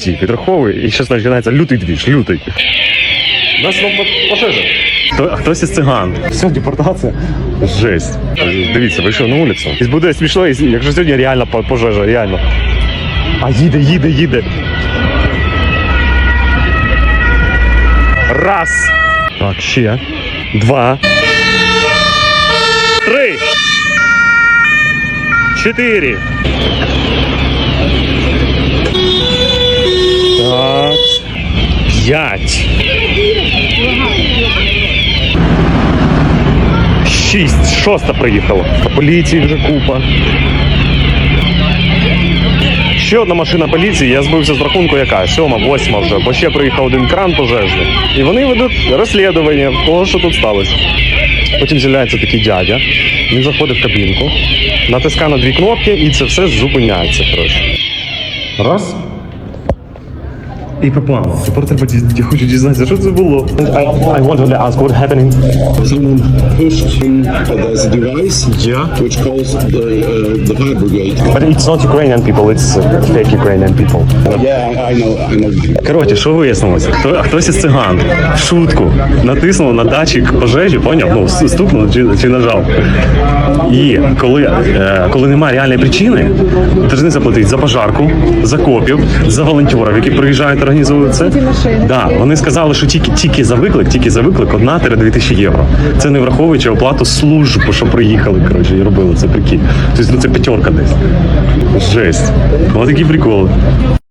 Підраховує, і зараз починається лютий двіж, лютий. Нас вам пожежа. Хто, хтось із циган. Все, депортація. Жесть. Дивіться, вийшов на вулицю. І буде смішно, якщо сьогодні реально по- пожежа, реально. А їде, їде, їде. Раз. Так, ще. Два. Три. Чотири. П'ять. Шість. Шоста приїхала. Поліції вже купа. Ще одна машина поліції, я збився з рахунку, яка сьома, восьма вже, бо ще приїхав один кран пожежний. І вони ведуть розслідування того, що тут сталося. Потім з'являється такий дядя, він заходить в кабінку, натискає на дві кнопки і це все зупиняється. Коротше. Раз. І по плану. Тепер треба ді- я хочу дізнатися, що це було. I, I want to ask what happening. Someone pushed him, but there's a device Yeah. which calls the, uh, the fire brigade. But it's not Ukrainian people, it's uh, fake Ukrainian people. Yeah, I know, I know. Коротше, що вияснилося? Хто, хтось із циган в шутку натиснув на датчик пожежі, поняв? Ну, стукнув чи, чи нажав. І коли, е, коли немає реальної причини, повинні заплатити за пожарку, за копів, за волонтерів, які приїжджають організовують це. Да, вони сказали, що тільки, тільки за виклик, тільки за виклик 1-2 тисячі євро. Це не враховуючи оплату служб, що приїхали, коротше, і робили це прикинь. Тобто ну, це п'ятерка десь. Жесть. Ось такі приколи.